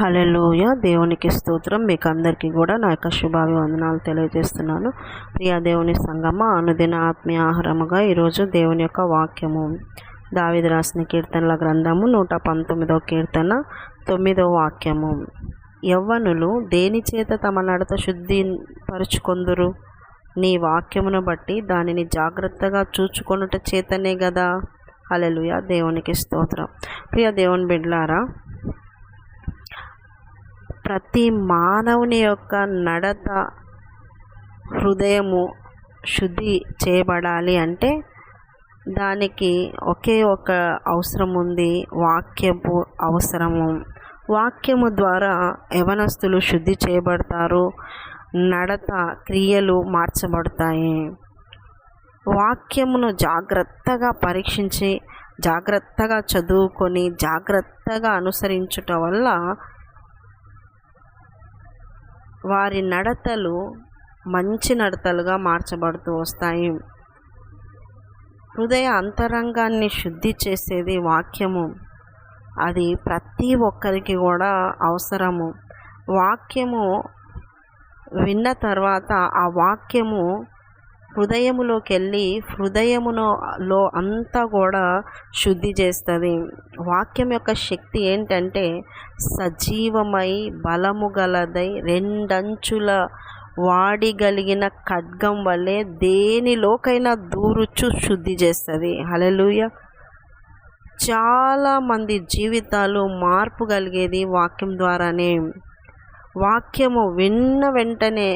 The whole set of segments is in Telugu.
హలెలూయ దేవునికి స్తోత్రం. మీకు అందరికీ కూడా నా యొక్క శుభాభివందనాలు తెలియజేస్తున్నాను. ప్రియా దేవుని సంగమ అనుదిన ఆత్మీయ ఆహారముగా ఈరోజు దేవుని యొక్క వాక్యము. దావిది రాసిన కీర్తనల గ్రంథము నూట పంతొమ్మిదవ కీర్తన తొమ్మిదవ వాక్యము. యవ్వనులు దేని చేత తమ నడత శుద్ధి పరుచుకొందురు నీ వాక్యమును బట్టి దానిని జాగ్రత్తగా చూచుకొనుట చేతనే కదా అలెలుయ దేవునికి స్తోత్రం. ప్రియ దేవుని బిడ్లారా ప్రతి మానవుని యొక్క నడత హృదయము శుద్ధి చేయబడాలి అంటే దానికి ఒకే ఒక అవసరం ఉంది వాక్యపు అవసరము. వాక్యము ద్వారా యవనస్తులు శుద్ధి చేయబడతారు నడత క్రియలు మార్చబడతాయి. వాక్యమును జాగ్రత్తగా పరీక్షించి జాగ్రత్తగా చదువుకొని జాగ్రత్తగా అనుసరించుట వల్ల వారి నడతలు మంచి నడతలుగా మార్చబడుతూ వస్తాయి. హృదయ అంతరంగాన్ని శుద్ధి చేసేది వాక్యము. అది ప్రతి ఒక్కరికి కూడా అవసరము. వాక్యము విన్న తర్వాత ఆ వాక్యము హృదయములోకెళ్ళి హృదయములో అంతా కూడా శుద్ధి చేస్తుంది. వాక్యం యొక్క శక్తి ఏంటంటే సజీవమై బలము గలదై రెండంచుల వాడిగలిగిన ఖడ్గం వల్లే దేనిలోకైనా దూరుచు శుద్ధి చేస్తుంది. హలలుయ చాలామంది జీవితాలు మార్పు కలిగేది వాక్యం ద్వారానే. వాక్యము విన్న వెంటనే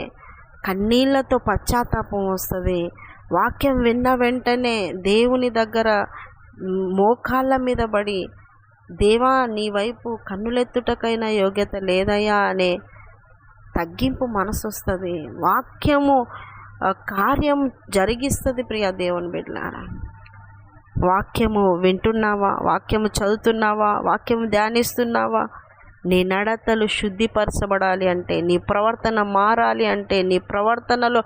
కన్నీళ్ళతో పశ్చాత్తాపం వస్తుంది. వాక్యం విన్న వెంటనే దేవుని దగ్గర మోకాళ్ళ మీద పడి దేవా నీ వైపు కన్నులెత్తుటకైనా యోగ్యత లేదయ్యా అనే తగ్గింపు మనసు వస్తుంది వాక్యము కార్యం జరిగిస్తుంది ప్రియ దేవుని బిడ్డలారా. వాక్యము వింటున్నావా? వాక్యము చదువుతున్నావా? వాక్యము ధ్యానిస్తున్నావా? నీ నడతలు శుద్ధిపరచబడాలి అంటే నీ ప్రవర్తన మారాలి అంటే నీ ప్రవర్తనలో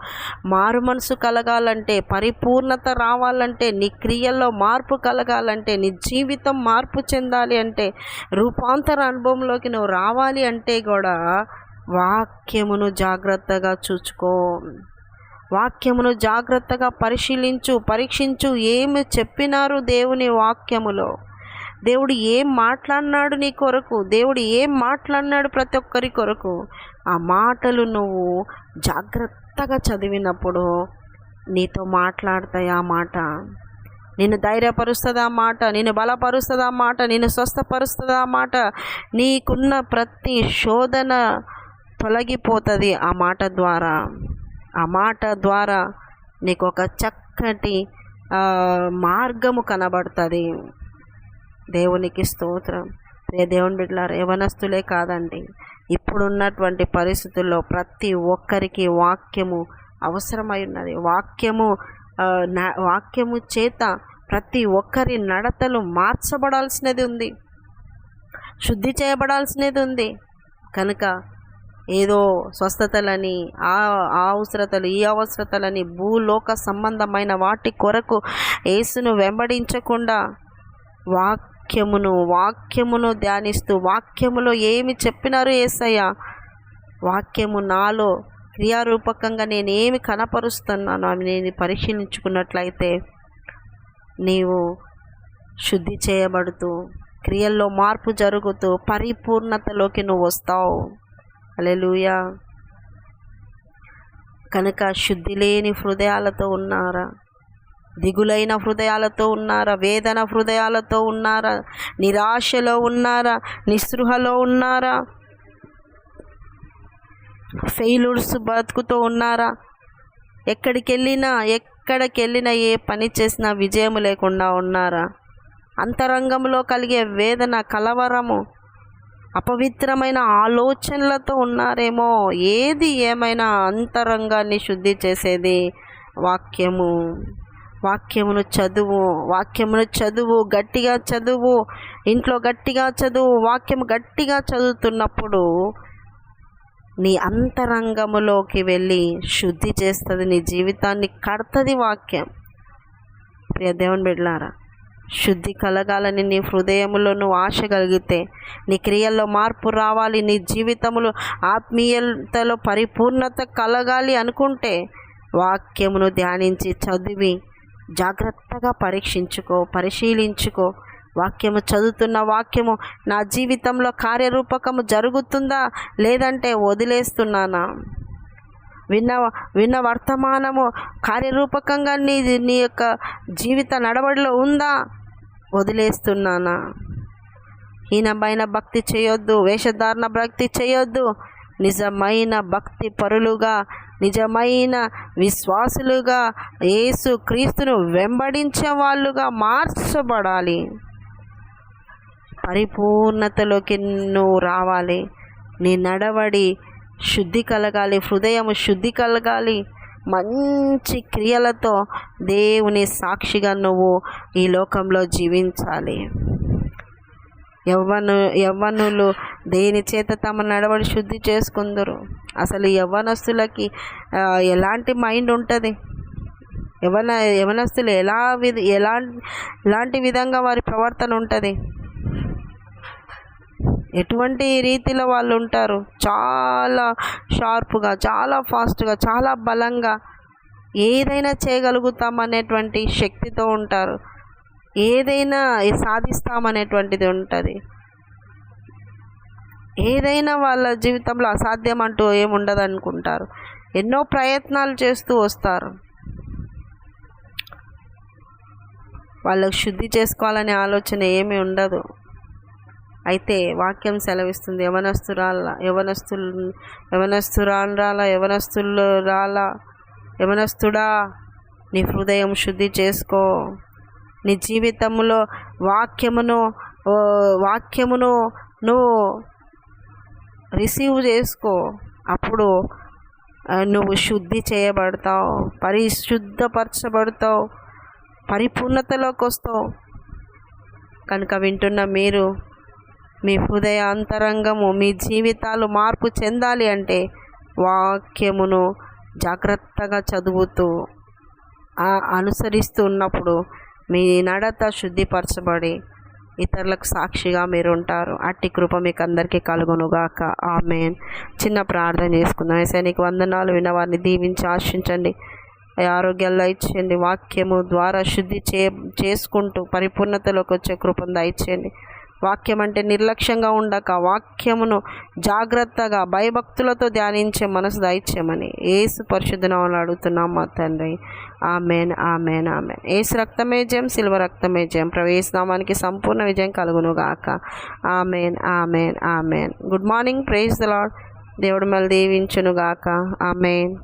మారు మనసు కలగాలంటే పరిపూర్ణత రావాలంటే నీ క్రియల్లో మార్పు కలగాలంటే నీ జీవితం మార్పు చెందాలి అంటే రూపాంతర అనుభవంలోకి నువ్వు రావాలి అంటే కూడా వాక్యమును జాగ్రత్తగా చూచుకో. వాక్యమును జాగ్రత్తగా పరిశీలించు పరీక్షించు ఏమి చెప్పినారు దేవుని వాక్యములో? దేవుడు ఏం మాట్లాడినాడు నీ కొరకు? దేవుడు ఏం మాట్లాడినాడు ప్రతి ఒక్కరి కొరకు? ఆ మాటలు నువ్వు జాగ్రత్తగా చదివినప్పుడు నీతో మాట్లాడతాయి ఆ మాట. నేను ధైర్యపరుస్తుంది ఆ మాట నేను బలపరుస్తుంది ఆ మాట నేను స్వస్థపరుస్తుంది ఆ మాట. నీకున్న ప్రతి శోధన తొలగిపోతుంది ఆ మాట ద్వారా. ఆ మాట ద్వారా నీకు ఒక చక్కటి మార్గము కనబడుతుంది. దేవునికి స్తోత్రం. రే దేవుని బిడ్డలారు యవనస్తులే కాదండి. ఇప్పుడున్నటువంటి పరిస్థితుల్లో ప్రతి ఒక్కరికి వాక్యము అవసరమై ఉన్నది. వాక్యము వాక్యము చేత ప్రతి ఒక్కరి నడతలు మార్చబడాల్సినది ఉంది. శుద్ధి చేయబడాల్సినది ఉంది. కనుక ఏదో స్వస్థతలని ఆ అవసరతలు ఈ అవసరతలని భూలోక సంబంధమైన వాటి కొరకు ఏసును వెంబడించకుండా వాక్ వాక్యమును వాక్యమును ధ్యానిస్తూ వాక్యములో ఏమి చెప్పినారు ఏసయ్య? వాక్యము నాలో క్రియారూపకంగా నేనేమి కనపరుస్తున్నాను అవి నేను పరిశీలించుకున్నట్లయితే నీవు శుద్ధి చేయబడుతూ క్రియల్లో మార్పు జరుగుతూ పరిపూర్ణతలోకి నువ్వు వస్తావు. అలెలుయా కనుక శుద్ధి లేని హృదయాలతో ఉన్నారా? దిగులైన హృదయాలతో ఉన్నారా? వేదన హృదయాలతో ఉన్నారా? నిరాశలో ఉన్నారా? నిస్పృహలో ఉన్నారా? ఫెయిల్యూర్స్ బతుకుతో ఉన్నారా? ఎక్కడికి వెళ్ళినా ఎక్కడికి వెళ్ళినా ఏ పని చేసినా విజయం లేకుండా ఉన్నారా? అంతరంగంలో కలిగే వేదన కలవరము అపవిత్రమైన ఆలోచనలతో ఉన్నారేమో? ఏది ఏమైనా అంతరంగాన్ని శుద్ధి చేసేది వాక్యము. వాక్యమును చదువు వాక్యమును చదువు గట్టిగా చదువు ఇంట్లో గట్టిగా చదువు వాక్యం గట్టిగా చదువుతున్నప్పుడు నీ అంతరంగములోకి వెళ్ళి శుద్ధి చేస్తుంది నీ జీవితాన్ని కడుతుంది వాక్యం. ప్రియ దేవుని బిడ్లారా శుద్ధి కలగాలని నీ హృదయంలో నువ్వు ఆశ కలిగితే నీ క్రియల్లో మార్పు రావాలి నీ జీవితంలో ఆత్మీయతలో పరిపూర్ణత కలగాలి అనుకుంటే వాక్యమును ధ్యానించి చదివి జాగ్రత్తగా పరీక్షించుకో పరిశీలించుకో. వాక్యము చదువుతున్న వాక్యము నా జీవితంలో కార్యరూపకము జరుగుతుందా? లేదంటే వదిలేస్తున్నానా? విన్న విన్న వర్తమానము కార్యరూపకంగా నీ నీ యొక్క జీవిత నడవడిలో ఉందా? వదిలేస్తున్నానా? హీనమైన భక్తి చేయొద్దు వేషధారణ భక్తి చేయొద్దు. నిజమైన భక్తి పరులుగా నిజమైన విశ్వాసులుగా యేసు క్రీస్తును వెంబడించే వాళ్ళుగా మార్చబడాలి. పరిపూర్ణతలోకి నువ్వు రావాలి. నీ నడవడి శుద్ధి కలగాలి. హృదయం శుద్ధి కలగాలి. మంచి క్రియలతో దేవుని సాక్షిగా నువ్వు ఈ లోకంలో జీవించాలి. యవ్వను యవ్వనులు దేని చేత తమ నడవడి శుద్ధి చేసుకుందరు? అసలు యవ్వనస్తులకి ఎలాంటి మైండ్ ఉంటుంది? యవన యవనస్తులు ఎలా విధ ఎలా ఎలాంటి విధంగా వారి ప్రవర్తన ఉంటుంది? ఎటువంటి రీతిలో వాళ్ళు ఉంటారు? చాలా షార్ప్గా చాలా ఫాస్ట్గా చాలా బలంగా ఏదైనా చేయగలుగుతామనేటువంటి శక్తితో ఉంటారు. ఏదైనా సాధిస్తామనేటువంటిది ఉంటుంది. ఏదైనా వాళ్ళ జీవితంలో అసాధ్యం అంటూ ఏముండదు అనుకుంటారు ఎన్నో ప్రయత్నాలు చేస్తూ వస్తారు. వాళ్ళకు శుద్ధి చేసుకోవాలనే ఆలోచన ఏమీ ఉండదు. అయితే వాక్యం సెలవిస్తుంది యవనస్తురాల యవనస్తులు యవనస్తురాల యవనస్తులు రాల యవనస్తుడా నీ హృదయం శుద్ధి చేసుకో. నీ జీవితంలో వాక్యమును ఓ, వాక్యమును నువ్వు రిసీవ్ చేసుకో. అప్పుడు నువ్వు శుద్ధి చేయబడతావు పరిశుద్ధపరచబడతావు పరిపూర్ణతలోకి వస్తావు. కనుక వింటున్న మీరు మీ హృదయ అంతరంగము మీ జీవితాలు మార్పు చెందాలి అంటే వాక్యమును జాగ్రత్తగా చదువుతూ అనుసరిస్తున్నప్పుడు అనుసరిస్తూ ఉన్నప్పుడు మీ నడత శుద్ధిపరచబడి ఇతరులకు సాక్షిగా మీరు ఉంటారు అట్టి కృప మీకు అందరికీ కలుగునుగాక. ఆమెన్. చిన్న ప్రార్థన చేసుకుందాం. ఏసై నీకు వందనాలు విన్నవారిని దీవించి ఆశించండి. ఆరోగ్యాల్లో ఇచ్చేయండి వాక్యము ద్వారా శుద్ధి చే చేసుకుంటూ పరిపూర్ణతలోకి వచ్చే కృపను దయచేయండి. వాక్యం అంటే నిర్లక్ష్యంగా ఉండక వాక్యమును జాగ్రత్తగా భయభక్తులతో ధ్యానించే మనసు దయచేయమని ఏసు పరిశుద్ధనామని అడుగుతున్నాం మా తండ్రి. Amen amen amen. ఏసు రక్తమే జయం సిల్వ రక్తమే జయం. ప్రవేశనామానికి సంపూర్ణ విజయం కలుగును గాక amen amen amen. Good morning praise the Lord దేవుడు మళ్ళీ దీవించునుగాక. ఆమెన్.